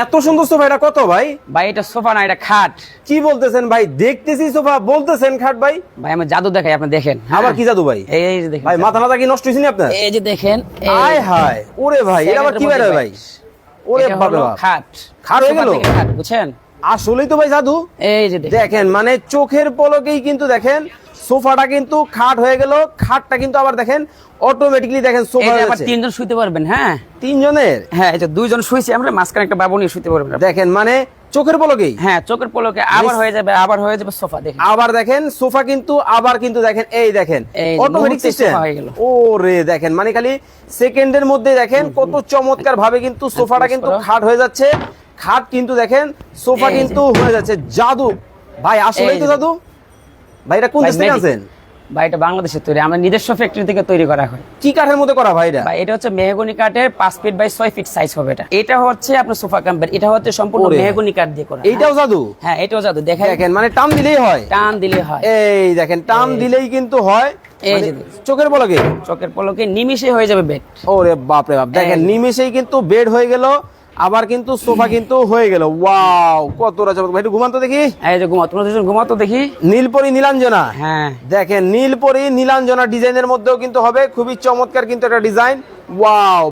এত সুন্দর সোফা এটা কত ভাই? ভাই এটা সোফা না এটা খাট। কি বলতেছেন ভাই? দেখতেছি সোফা বলতেছেন খাট ভাই? ভাই আমি জাদু দেখাই আপনি দেখেন হ্যাঁ। আবার কি জাদু ভাই? এই যে দেখেন ভাই মাথা মাথা কি নষ্ট হয়েছে নি আপনার? এই যে দেখেন আয় হায় ওরে ভাই এটা আবার কি বের হয় ভাই? ওরে বাপ। খাট। খাট হয়ে গেল? খাট বুঝছেন? আসলেই তো ভাই জাদু। এই যে দেখেন মানে চোখের পলকেই কিন্তু দেখেন সোফাটা কিন্তু খাট হয়ে গেল খাটটা কিন্তু আবার দেখেন অটোমেটিকলি দেখেন সোফা আবার তিনজন শুতে পারবেন হ্যাঁ? তিনজনের? হ্যাঁ এই যে দুইজন শুয়েছি আমরা মাঝখানে একটা বাবু নিয়ে শুতে পারবেন দেখেন মানে চোখের পলকেই। হ্যাঁ চোখের পলকে আবার হয়ে যাবে আবার হয়ে যাবে সোফা দেখেন। আবার দেখেন সোফা কিন্তু আবার কিন্তু দেখেন এই দেখেন অটোমেটিক সিস্টেম হয়ে গেল। ও রে দেখেন মানে খালি সেকেন্ডের মধ্যে দেখেন কত চমৎকার ভাবে কিন্তু সোফাটা কিন্তু। খাট হয়ে যাচ্ছে। খাট কিন্তু দেখেন সোফা কিন্তু হয়ে যাচ্ছে জাদু। ভাই আসলেই তো জাদু। ভাই এটা কোন দেশ থেকে। আছেন ভাই এটা বাংলাদেশের তৈরি। আমরা নিজস্ব ফ্যাক্টরি থেকে তৈরি করা হয়। কি কাঠের মধ্যে করা ভাই এটা? ভাই এটা হচ্ছে মেহগনি কাঠের পাঁচ ফিট বাই ছয় ফিট সাইজ হবে এটা। এটা হচ্ছে আপনার সোফা কাম্পের এটা হচ্ছে সম্পূর্ণ মেহগনি কাঠ দিয়ে করা। এইটাও জাদু? হ্যাঁ এটাও জাদু। দেখেন। দেখেন মানে টান দিলেই হয়। টান দিলে হয়। এই দেখেন টান দিলেই কিন্তু হয়। মানে। চোখের পলকে? চোখের পলকে নিমিশে হয়ে যাবে বেড ওরে বাপ রে বাপ। দেখেন এই। নিমেষেই কিন্তু বেড হয়ে গেল। আবার কিন্তু সোফা কিন্তু হয়ে গেল। ওয়াও কত রাজা ভাই একটু ঘুমান তো দেখি। এই যে ঘুমাও তোমরা দুজন তো দেখি। নীলপরি নীলাঞ্জনা। হ্যাঁ। দেখেন নীলপরি নীলাঞ্জনা ডিজাইনের মধ্যেও কিন্তু হবে। খুবই চমৎকার কিন্তু একটা ডিজাইন। ওয়াও।